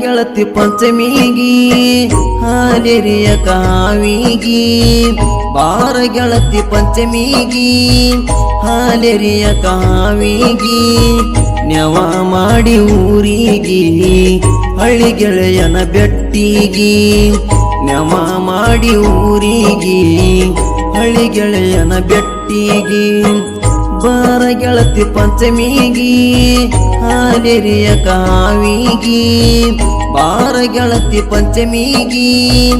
ಗೆಳತಿ ಪಂಚಮಿಗಿ, ಹಾಲೆರಿಯ ಕಾವಿಗಿ. ಬಾರ ಗೆಳತಿ ಪಂಚಮಿಗಿ, ಹಾಲೆರಿಯ ಕಾವಿಗಿ. ನೆವ ಮಾಡಿ ಊರಿಗಿ, ಹಳ್ಳಿ ಗೆಳೆಯನ ಬೆಟ್ಟಿಗಿ. ನೆವ ಮಾಡಿ ಊರಿಗಿ, ಹಳ್ಳಿ ಗೆಳೆಯನ ಬೆಟ್ಟಿಗಿ. ಬಾರ ಗೆಳತಿ ಪಂಚಮಿಗಿ ಹಾಲೇರಿಯ ಕಾವಿಗಿ. ಬಾರ ಗೆಳತಿ ಪಂಚಮಿಗಿ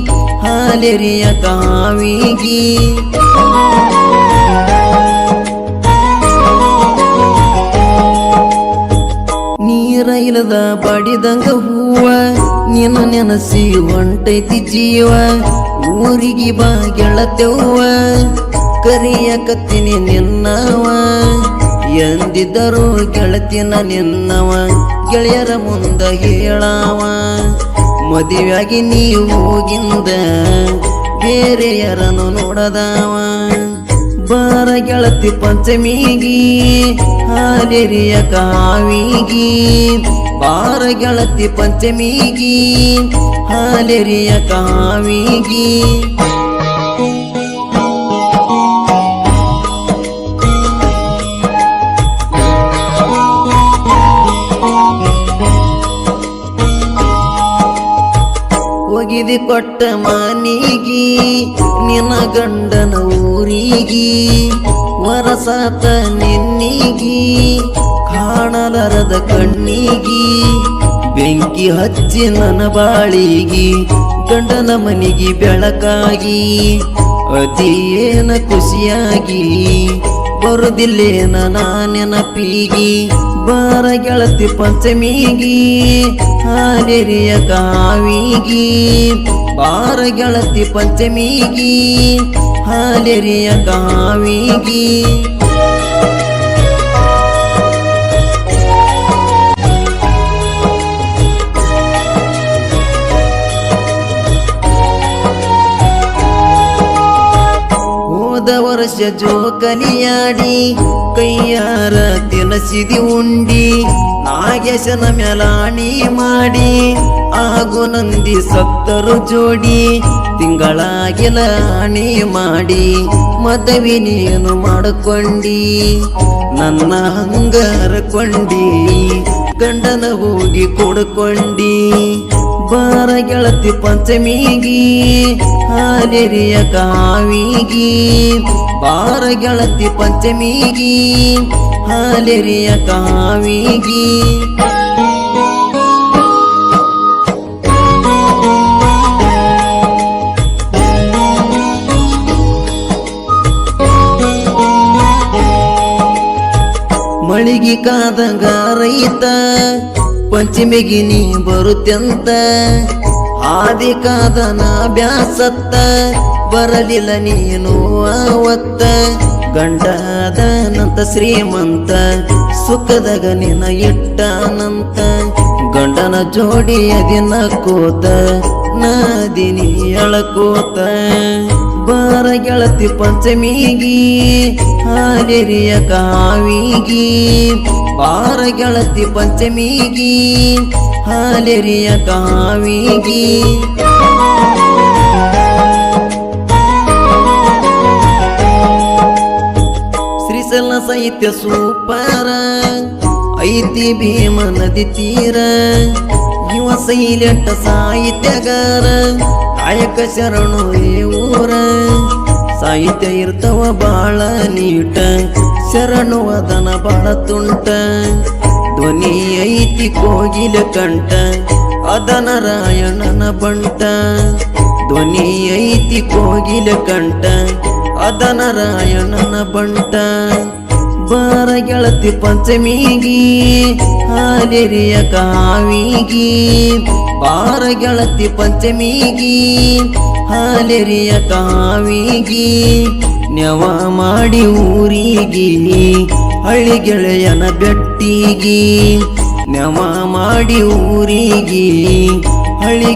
ಹಾಲೇರಿಯ ಕಾವಿಗಿ. ನೀರ ಇಲ್ಲದ ಬಡಿದಂಗ ಹೂವ, ನಿನ್ನ ನೆನಸಿ ಹೊಂಟೈತಿ ಜೀವ. ಊರಿಗೆ ಬಾ ಗೆಳತೆವ್ವ. ಕರಿಯಕತ್ತೀನಿ ನಿನ್ನವ ಎಂದಿದ್ದರೂ ಗೆಳತಿನ ನಿನ್ನವ, ಗೆಳೆಯರ ಮುಂದ ಹೇಳಾವ. ಮದುವೆಯಾಗಿ ನೀವು ಹೋಗಿಂದ ಬೇರೆಯರನ್ನು ನೋಡದವ. ಬಾರ ಗೆಳತಿ ಪಂಚಮಿಗಿ, ಹಾಲೆರಿಯ ಕಾವಿಗಿ. ಬಾರ ಗೆಳತಿ ಪಂಚಮಿಗಿ, ಹಾಲೆರಿಯ ಕಾವಿಗಿ. ಒಗಿದಿ ಕೊಟ್ಟ ಮನಿಗಿ ನಿನ ಗಂಡನ ಊರಿಗಿ, ವರಸಾತ ನಿನ್ನಿಗಿ, ಕಾಣಲರದ ಕಣ್ಣಿಗಿ, ಬೆಂಕಿ ಹಚ್ಚಿ ನನ್ನ ಬಾಳಿಗಿ, ಗಂಡನ ಮನಿಗಿ ಬೆಳಕಾಗಿ, ಅತಿ ಏನ ಖುಷಿಯಾಗಿ. ಬರುದಿಲ್ಲೇನ ನೆನಪಿಗಿ ಬಾರ ಗೆಳತಿ ಪಂಚಮಿಗಿ ಹಾಲೇರಿಯ ಕಾವಿಗಿ ಬಾರ ಗೆಳತಿ ಪಂಚಮಿಗಿ ಹಾಲೆರಿಯ ಕಾವಿಗಿ. ಹೋದ ವರ್ಷ ಜೋಕನಿಯಾಡಿ ಕೈಯಾರ ತಿನಸಿದಿ ಉಂಡಿ, ನಾಗೇಶನ ಮೆಲಾಣಿ ಮಾಡಿ ಆಗು ನಂದಿ ಸತ್ತರು ಜೋಡಿ ತಿಂಗಳಾಗಿಲ ಆಣಿ ಮಾಡಿ, ಮದವಿ ನೀನು ಮಾಡಿಕೊಂಡಿ, ನನ್ನ ಹಂಗಾರಕೊಂಡಿ ಗಂಡನ ಹೋಗಿ ಕೊಡ್ಕೊಂಡಿ. ಬಾರ ಗೆಳತಿ ಪಂಚಮಿಗಿ ಹಾಲೆರಿಯ ಕಾವಿಗಿ. ಬಾರ ಗೆಳತಿ ಪಂಚಮಿಗಿ ಹಾಲೆರಿಯ ಕಾವಿಗಿ. ಮಳಿಗೆ ಕಾದಂಗ ರೈತ ಪಂಚಮಿಗಿ ನೀ ಬರುತ್ತೆಂತ? ಆದಿ ಕಾದನ ಬ್ಯಾಸತ್ತ? ಬರಲಿಲ್ಲ ನೀನು ಅವತ್ತ ಗಂಡದನಂತ ಶ್ರೀಮಂತ, ಸುಖದಾಗ ನಿನ ಇಟ್ಟನಂತ? ಗಂಡನ ದಿನ ಕೂತ ಕೋತ ನದಿನಿ ಎಳಕೋತ? ಬಾರ ಗೆಳತಿ ಪಂಚಮಿಗಿ, ಹಾಲೆರಿಯ ಕಾವಿಗಿ ಬಾರ ಗೆಳತಿ ಪಂಚಮಿಗಿ, ಹಾಲೆರಿಯ ಕಾವಿಗಿ. ಶ್ರೀಸಲ ಸಾಹಿತ್ಯ ಸೂಪರ, ಐತಿ ಭೀಮ ನದಿ ತೀರ. ಯುವ ಸೈಲೆಂಟ ಸಾಹಿತ್ಯಗಾರ ಕಾಯಕ ಶರಣು ಊರ ಸಾಹಿತ್ಯ ಇರ್ತವ ಬಾಳ ನೀಟ. ಶರಣು ಅದನ ಬಾಳ ತುಂಟ. ಧ್ವನಿ ಐತಿ ಕೋಗಿಲ ಕಂಠ, ಅದನ ರಾಯಣನ ಬಂಟ. ಧ್ವನಿ ಐತಿ ಕೋಗಿಲ ಕಂಠ, ಅದನ ರಾಯಣನ ಬಂಟ. ಬಾರ ಗೆಳತಿ ಪಂಚಮಿಗಿ, ಹಾಲೆರಿಯ ಕಾವಿಗಿ. ಬಾರ ಗೆಳತಿ ಪಂಚಮಿಗಿ, ಹಾಲೆರಿಯ ಕಾವಿಗಿ. ನೆವ ಮಾಡಿ ಊರಿಗಿ ಹಳ್ಳಿ ಗೆಳೆಯನ ಬೆಟ್ಟಿಗಿ. ನೆವ ಮಾಡಿ ಊರಿಗಿ ಹಳ್ಳಿ